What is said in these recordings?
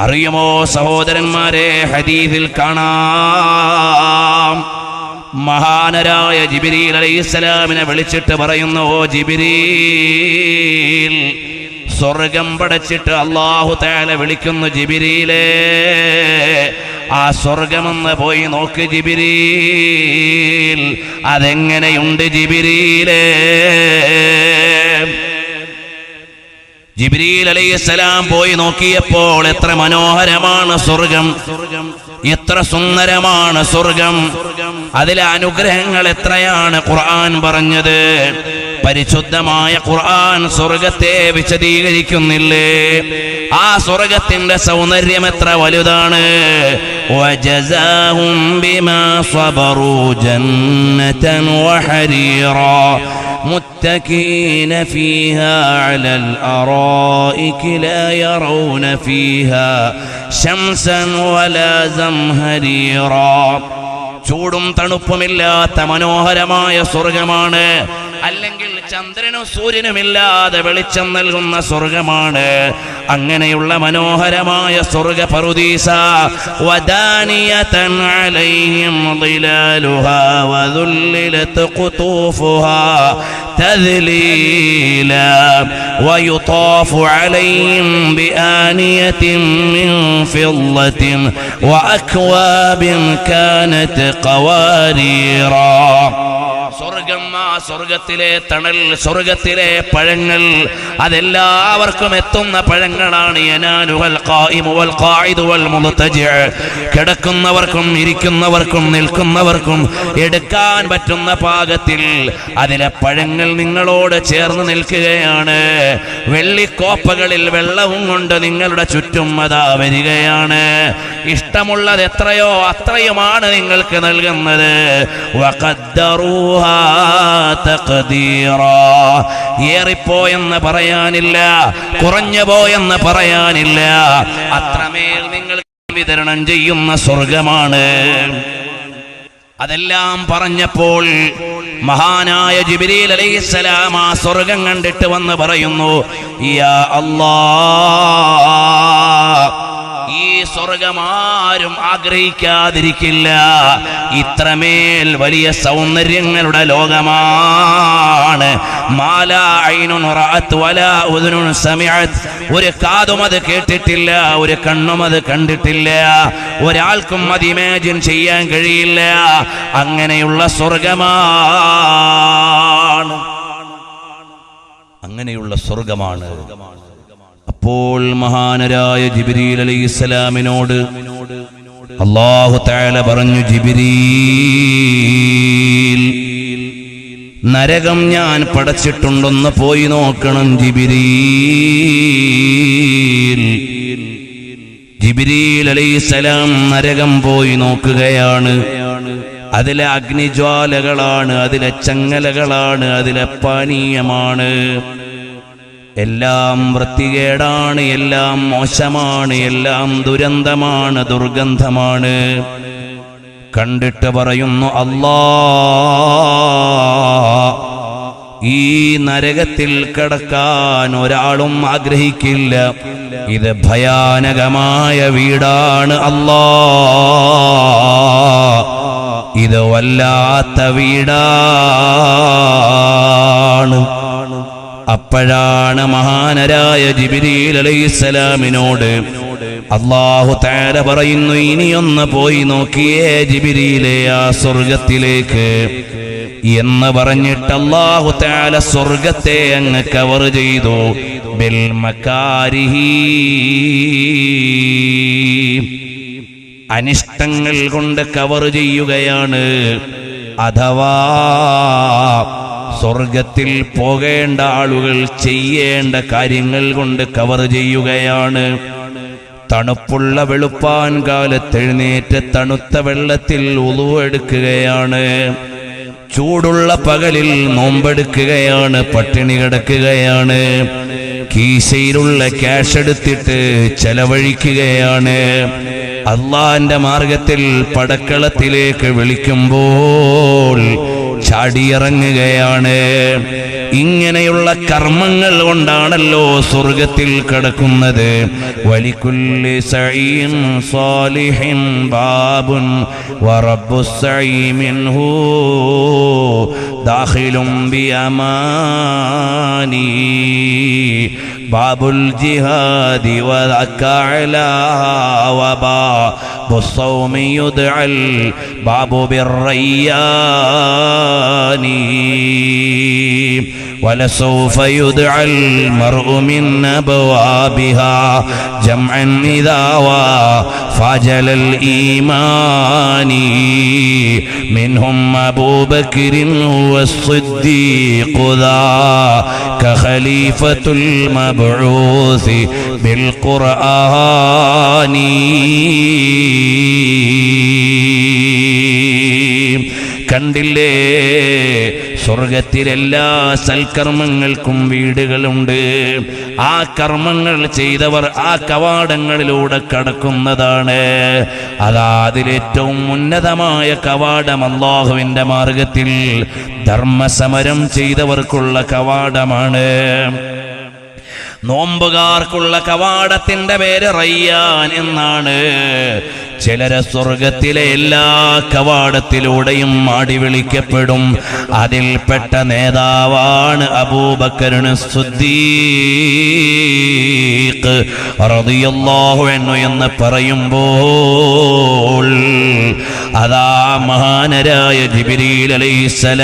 അറിയുമോ സഹോദരന്മാരെ ഹദീസിൽ കാണാം. മഹാനരായ ജിബിരീൽ അലൈഹിസ്സലാമിനെ വിളിച്ചിട്ട് പറയുന്നു ഓ ജിബിരീൽ സ്വർഗം പടച്ചിട്ട് അള്ളാഹു തേല വിളിക്കുന്നു ജിബിരിയിലേ ആ സ്വർഗമെന്ന് പോയി നോക്ക് ജിബിരീൽ അതെങ്ങനെയുണ്ട് ജിബിരിയിലേ ജിബ്രീൽ അലൈഹിസ്സലാം പോയി നോക്കിയപ്പോൾ എത്ര മനോഹരമാണ് സ്വർഗം എത്ര സുന്ദരമാണ് സ്വർഗം അതിലെ അനുഗ്രഹങ്ങൾ എത്രയാണ് ഖുർആൻ പറഞ്ഞത് പരിശുദ്ധമായ ഖുർആൻ സ്വർഗത്തെ വിശദീകരിക്കുന്നില്ലേ ആ സ്വർഗത്തിന്റെ സൗന്ദര്യം എത്ര വലുതാണ് وجزاهم بما صبروا جنة وحريرا متكئين فيها على الأرائك لا يرون فيها شمسا ولا زمهريرا ചൂടും തണുപ്പുമില്ലാത്ത മനോഹരമായ സ്വർഗമാണ് അല്ലെങ്കിൽ ചന്ദ്രനും സൂര്യനുമില്ലാതെ വെളിച്ചം നൽകുന്ന സ്വർഗമാണ് അങ്ങനെയുള്ള മനോഹരമായ സ്വർഗ പറുദീസ വദാനിയതൻ അലൈഹിം ളിലാലുഹാ വദുല്ലിലത് ഖുതൂഫുഹാ تذليلا ويطاف عليهم بآنية من فضة وأكواب كانت قواريرا സ്വർഗം ആ സ്വർഗത്തിലെ തണൽ സ്വർഗത്തിലെ പഴങ്ങൾ അതെല്ലാവർക്കും എത്തുന്ന പഴങ്ങളാണ് കിടക്കുന്നവർക്കും ഇരിക്കുന്നവർക്കും നിൽക്കുന്നവർക്കും എടുക്കാൻ പറ്റുന്ന പാകത്തിൽ അതിലെ പഴങ്ങൾ നിങ്ങളോട് ചേർന്ന് നിൽക്കുകയാണ്. വെള്ളിക്കോപ്പകളിൽ വെള്ളവും കൊണ്ട് നിങ്ങളുടെ ചുറ്റും അതാ വരികയാണ്. ഇഷ്ടമുള്ളത് എത്രയോ അത്രയുമാണ് നിങ്ങൾക്ക് നൽകുന്നത്. വഖദ്ദറൂഹാ. ഏറിപ്പോയെന്ന് പറയാനില്ല കുറഞ്ഞു പോയെന്ന് പറയാനില്ല. അത്രമേൽ നിങ്ങൾ വിതരണം ചെയ്യുന്ന സ്വർഗമാണ്. അതെല്ലാം പറഞ്ഞപ്പോൾ മഹാനായ ജിബിരിൽ അലൈഹിസ്സലാം ആ സ്വർഗം കണ്ടിട്ട് വന്ന് പറയുന്നു യാ അല്ലാ ഈ സ്വർഗമാരും ആഗ്രഹിക്കാതിരിക്കില്ല. ഇത്രമേൽ വലിയ സൗന്ദര്യങ്ങളുടെ ലോകമാണ്. ഒരു കാതും അത് കേട്ടിട്ടില്ല ഒരു കണ്ണും അത് കണ്ടിട്ടില്ല. ഒരാൾക്കും അത് ഇമാജിൻ ചെയ്യാൻ കഴിയില്ല. അങ്ങനെയുള്ള സ്വർഗമാണ്. അങ്ങനെയുള്ള സ്വർഗമാണ് സ്വർഗമാണ് അപ്പോൾ മഹാനരായ ജിബിരീൽ അലൈഹി ഇസ്ലാമിനോട് അള്ളാഹു താല പറഞ്ഞു ജിബിരീൽ നരകം ഞാൻ പടച്ചിട്ടുണ്ടെന്ന് പോയി നോക്കണം ജിബിരീൽ. ജിബിരീൽ അലൈഹിസ്സലാം നരകം പോയി നോക്കുകയാണ്. അതിലെ അഗ്നിജ്വാലകളാണ് അതിലെ ചങ്ങലകളാണ് അതിലെ പാനീയമാണ്. എല്ലാം വൃത്തികേടാണ് എല്ലാം മോശമാണ് എല്ലാം ദുരന്തമാണ് ദുർഗന്ധമാണ്. കണ്ടിട്ട് പറയുന്നു അല്ലാ ഈ നരകത്തിൽ കിടക്കാൻ ഒരാളും ആഗ്രഹിക്കില്ല. ഇത് ഭയാനകമായ വീടാണ് അല്ലാ. ഇത് വല്ലാത്ത വീടാണ്. അപ്പോഴാണ് മഹാനരായ ജിബിരിയിൽ അലൈഹിസ്സലാമിനോട് അള്ളാഹു താര പറയുന്നു ഇനിയൊന്ന് പോയി നോക്കിയേ ജിബിരിയിലെ ആ സ്വർഗത്തിലേക്ക്. എന്ന് പറഞ്ഞിട്ട് അള്ളാഹു താല സ്വർഗത്തെ അങ്ങ് കവർ ചെയ്തു. അനിഷ്ടങ്ങൾ കൊണ്ട് കവർ ചെയ്യുകയാണ്. അഥവാ സ്വർഗത്തിൽ പോകേണ്ട ആളുകൾ ചെയ്യേണ്ട കാര്യങ്ങൾ കൊണ്ട് കവർ ചെയ്യുകയാണ്. തണുപ്പുള്ള വെളുപ്പാൻ കാലത്ത് എഴുന്നേറ്റ് തണുത്ത വെള്ളത്തിൽ ഉളുവെടുക്കുകയാണ് ചൂടുള്ള പകലിൽ നോമ്പെടുക്കുകയാണ് പട്ടിണി കിടക്കുകയാണ്. കീശയിലുള്ള ക്യാഷ് എടുത്തിട്ട് ചെലവഴിക്കുകയാണ്. അള്ളാന്റെ മാർഗത്തിൽ പടക്കളത്തിലേക്ക് വിളിക്കുമ്പോൾ ചാടിയിറങ്ങുകയാണ്. ഇങ്ങനെയുള്ള കർമ്മങ്ങൾ കൊണ്ടാണല്ലോ സ്വർഗത്തിൽ കിടക്കുന്നത്. വലിക്കുല്ലി ബാബുൻ വറബ്ബു ദാഖിലും باب الجهاد والكعلا وباب الصوم يدعى الباب بالريان. ولسوف يدعى المرء من أبوابها جمعا إذا وفاجل الإيمان منهم أبو بكر والصديق ذا كخليفة المبعوث بالقرآن കണ്ടില്ലേ സ്വർഗത്തിലെല്ലാ സൽക്കർമ്മങ്ങൾക്കും വീടുകളുണ്ട്. ആ കർമ്മങ്ങൾ ചെയ്തവർ ആ കവാടങ്ങളിലൂടെ കടക്കുന്നതാണ്. അതാ അതിലേറ്റവും ഉന്നതമായ കവാടം അള്ളാഹുവിന്റെ മാർഗത്തിൽ ധർമ്മസമരം ചെയ്തവർക്കുള്ള കവാടമാണ്. നോമ്പുകാർക്കുള്ള കവാടത്തിന്റെ പേര് റയ്യാൻ എന്നാണ്. ചിലരെ സ്വർഗത്തിലെ എല്ലാ കവാടത്തിലൂടെയും മാടി വിളിക്കപ്പെടും അതിൽപ്പെട്ട നേതാവാണ് അബൂബക്കരന് സുദ്ദീഖ് റളിയല്ലാഹു അൻഹു എന്ന് പറയുമ്പോൾ അതാ മഹാനരായ ജിബ്രീൽ അലൈഹിസ്സലാം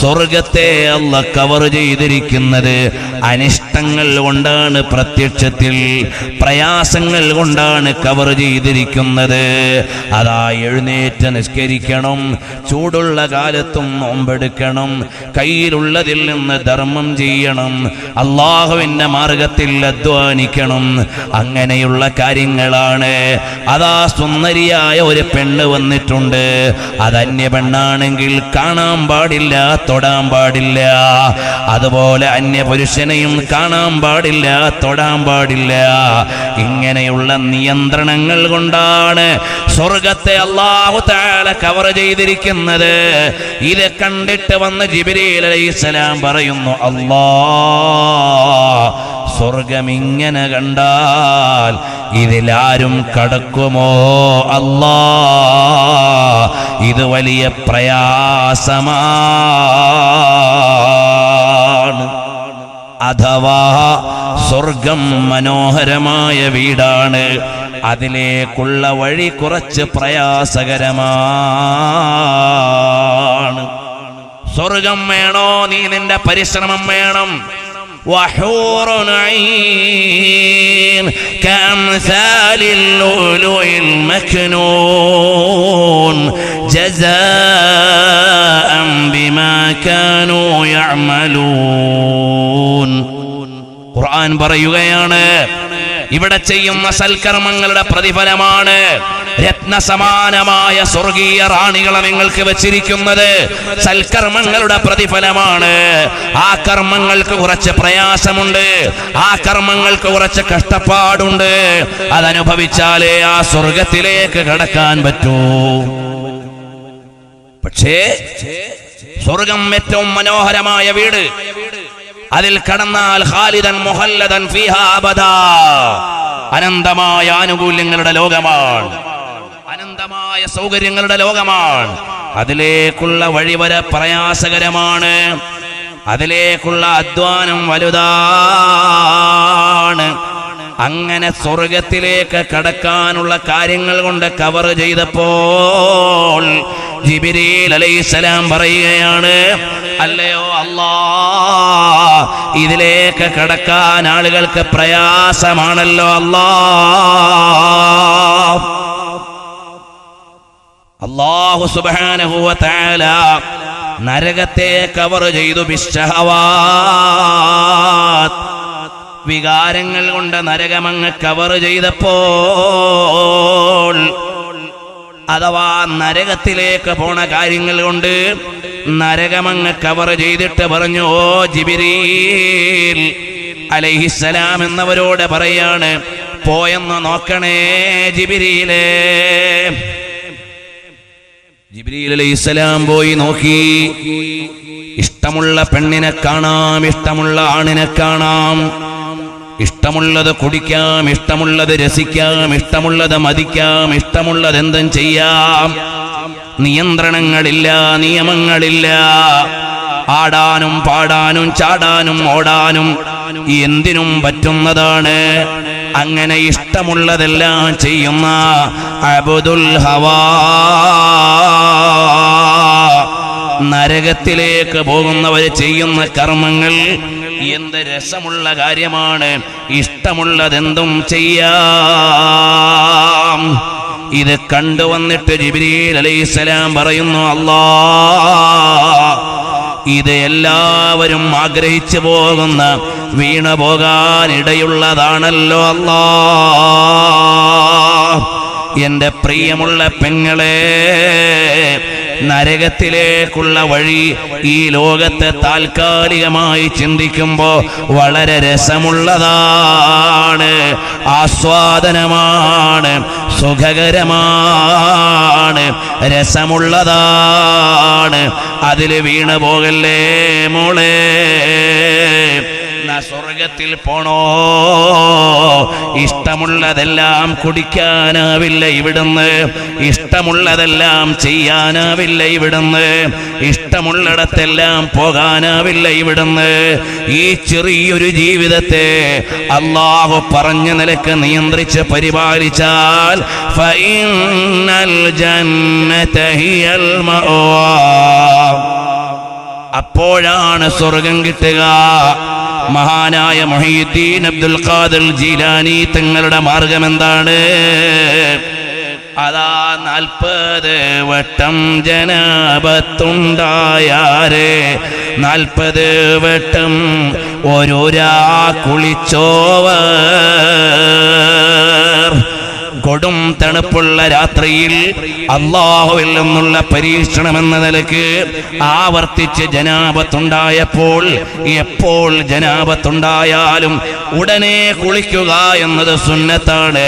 സ്വർഗത്തെ അല്ല കവർ ചെയ്തിരിക്കുന്നത്. അനിഷ്ടങ്ങൾ കൊണ്ടാണ് പ്രത്യക്ഷത്തിൽ പ്രയാസങ്ങൾ കൊണ്ടാണ് കവർ ചെയ്തിരിക്കുന്നത്. അതാ എഴുന്നേറ്റ് നിസ്കരിക്കണം ചൂടുള്ള കാലത്തും നോമ്പെടുക്കണം കയ്യിലുള്ളതിൽ നിന്ന് ധർമ്മം ചെയ്യണം അള്ളാഹുവിന്റെ മാർഗത്തിൽ അധ്വാനിക്കണം. അങ്ങനെയുള്ള കാര്യങ്ങളാണ്. അതാ സുന്ദരിയായ ഒരു പെണ്ണ് വന്നിട്ടുണ്ട്. അതന്യ പെണ്ണാണെങ്കിൽ കാണാൻ പാടില്ല തൊടാൻ പാടില്ല. അതുപോലെ അന്യ പുരുഷനെയും കാണാൻ പാടില്ല തൊടാൻ പാടില്ല. ഇങ്ങനെയുള്ള നിയന്ത്രണങ്ങൾ കൊണ്ടാണ് സ്വർഗത്തെ അള്ളാഹു താല കവർ ചെയ്തിരിക്കുന്നത്. ഇത് കണ്ടിട്ട് വന്ന് ജിബിരി അലൈഹിസ്സലാം പറയുന്നു അല്ലാ സ്വർഗം ഇങ്ങനെ കണ്ടാൽ ഇതിലാരും കടക്കുമോ അല്ലാ? ഇത് വലിയ പ്രയാസമാണ് അഥവാ സ്വർഗം മനോഹരമായ വീടാണ് അതിലേക്കുള്ള വഴി കുറച്ച് പ്രയാസകരമാണ്. സ്വർഗം വേണോ? നീ നിന്റെ പരിശ്രമം വേണം. وحور عين كأمثال اللؤلؤ المكنون جزاء بما كانوا يعملون. قرآن بريغيانه ഇവിടെ ചെയ്യുന്ന സൽക്കർമ്മങ്ങളുടെ പ്രതിഫലമാണ് രത്നസമാനമായ സ്വർഗീയ റാണികളെ നിങ്ങൾക്ക് വെച്ചിരിക്കുന്നത്. സൽക്കർമ്മങ്ങളുടെ പ്രതിഫലമാണ്. ആ കർമ്മങ്ങൾക്ക് കുറച്ച് പ്രയാസമുണ്ട്. ആ കർമ്മങ്ങൾക്ക് കുറച്ച് കഷ്ടപ്പാടുണ്ട്. അതനുഭവിച്ചാലേ ആ സ്വർഗത്തിലേക്ക് കടക്കാൻ പറ്റൂ. പക്ഷേ സ്വർഗം ഏറ്റവും മനോഹരമായ വീട് അതിൽ കടന്നാൽ ഖാലിദൻ മുഹല്ലദൻ അനന്തമായ ആനുകൂല്യങ്ങളുടെ ലോകമാണ്. അനന്തമായ സൗകര്യങ്ങളുടെ ലോകമാണ്. അതിലേക്കുള്ള വഴിവര പ്രയാസകരമാണ്. അതിലേക്കുള്ള അധ്വാനം വലുതാണ്. അങ്ങനെ സ്വർഗത്തിലേക്ക് കടക്കാനുള്ള കാര്യങ്ങൾ കൊണ്ട് കവർ ചെയ്തപ്പോൾ ജിബിരിൽ അലൈഹിസ്സലാം പറയുകയാണ് അല്ലയോ അല്ലാ ഇതിലേക്ക് കടക്കാൻ ആളുകൾക്ക് പ്രയാസമാണല്ലോ അല്ലാ അള്ളാഹു സുബ്ഹാനഹു താല നരകത്തെ കവർ ചെയ്തു വികാരങ്ങൾ കൊണ്ട് നരകമങ്ങ് കവർ ചെയ്തപ്പോൾ അഥവാ നരകത്തിലേക്ക് പോണ കാര്യങ്ങൾ കൊണ്ട് നരകമങ്ങ് കവർ ചെയ്തിട്ട് പറഞ്ഞു ഓ ജിബിരീൽ അലൈഹിസ്സലാം എന്നവരോട് പറയാണ് പോയെന്ന് നോക്കണേ ജിബിരിയിലേ ജിബിരിയിൽ അലൈഹിസ്സലാം പോയി നോക്കി. ഇഷ്ടമുള്ള പെണ്ണിനെ കാണാം ഇഷ്ടമുള്ള ആണിനെ കാണാം. ഇഷ്ടമുള്ളത് കുടിക്കാം ഇഷ്ടമുള്ളത് രസിക്കാം ഇഷ്ടമുള്ളത് മതിക്കാം ഇഷ്ടമുള്ളത് എന്തും ചെയ്യാം. നിയന്ത്രണങ്ങളില്ല നിയമങ്ങളില്ല. ആടാനും പാടാനും ചാടാനും ഓടാനും എന്തിനും പറ്റുന്നതാണ്. അങ്ങനെ ഇഷ്ടമുള്ളതെല്ലാം ചെയ്യുന്ന അബുദുൽ ഹവാ. നരകത്തിലേക്ക് പോകുന്നവർ ചെയ്യുന്ന കർമ്മങ്ങൾ എന്ത് രസമുള്ള കാര്യമാണ്. ഇഷ്ടമുള്ളതെന്തും ചെയ്യാം. ഇത് കണ്ടുവന്നിട്ട് ജിബ്രീൽ അലൈഹിസ്സലാം പറയുന്നു അല്ലാ ഇത് എല്ലാവരും ആഗ്രഹിച്ചു പോകുന്ന വീണു പോകാനിടയുള്ളതാണല്ലോ അല്ലാ. എന്റെ പ്രിയമുള്ള പെങ്ങളെ നരകത്തിലേക്കുള്ള വഴി ഈ ലോകത്തെ താൽക്കാലികമായി ചിന്തിക്കുമ്പോൾ വളരെ രസമുള്ളതാണ് ആസ്വാദനമാണ് സുഖകരമാണ് രസമുള്ളതാണ്. അതിൽ വീണു പോകല്ലേ മോളെ? സ്വർഗത്തിൽ പോണോ? ഇഷ്ടമുള്ളതെല്ലാം കുടിക്കാനാവില്ല ഇവിടുന്ന്. ഇഷ്ടമുള്ളതെല്ലാം ചെയ്യാനാവില്ല ഇവിടുന്ന്. ഇഷ്ടമുള്ളിടത്തെല്ലാം പോകാനാവില്ല ഇവിടുന്ന്. ഈ ചെറിയൊരു ജീവിതത്തെ അള്ളാഹു പറഞ്ഞ നിലയ്ക്ക് നിയന്ത്രിച്ച് പരിപാലിച്ചാൽ അപ്പോഴാണ് സ്വർഗം കിട്ടുക. മഹാനായ മൊഹീദ്ദീൻ അബ്ദുൽ ഖാദിർ ജീലാനി തങ്ങളുടെ മാർഗം എന്താണ്? അതാ നാൽപ്പത് വട്ടം ജനാപത്തുണ്ടായാരെ. നാൽപ്പത് വട്ടം ഓരോരാ കുളിച്ചോവർ. കൊടും തണുപ്പുള്ള രാത്രിയിൽ അള്ളാഹുവിൽ നിന്നുള്ള പരീക്ഷണം എന്ന നിലയ്ക്ക് ആവർത്തിച്ച് ജനാപത്തുണ്ടായപ്പോൾ എപ്പോൾ ജനാപത്തുണ്ടായാലും ഉടനെ കുളിക്കുക എന്നത് സുന്നത്താണ്.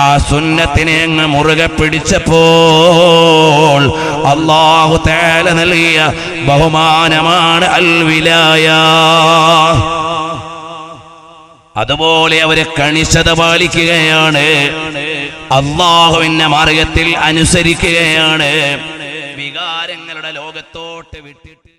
ആ സുന്നത്തിനെ അങ്ങ് മുറുകെ പിടിച്ചപ്പോൾ അള്ളാഹു തേല നൽകിയ ബഹുമാനമാണ് അൽവിലായ. അതുപോലെ അവരെ കണിശത പാലിക്കുകയാണ്. അള്ളാഹുവിന്റെ മാർഗത്തിൽ അനുസരിക്കുകയാണ്. വികാരങ്ങളുടെ ലോകത്തോട്ട് വിട്ടു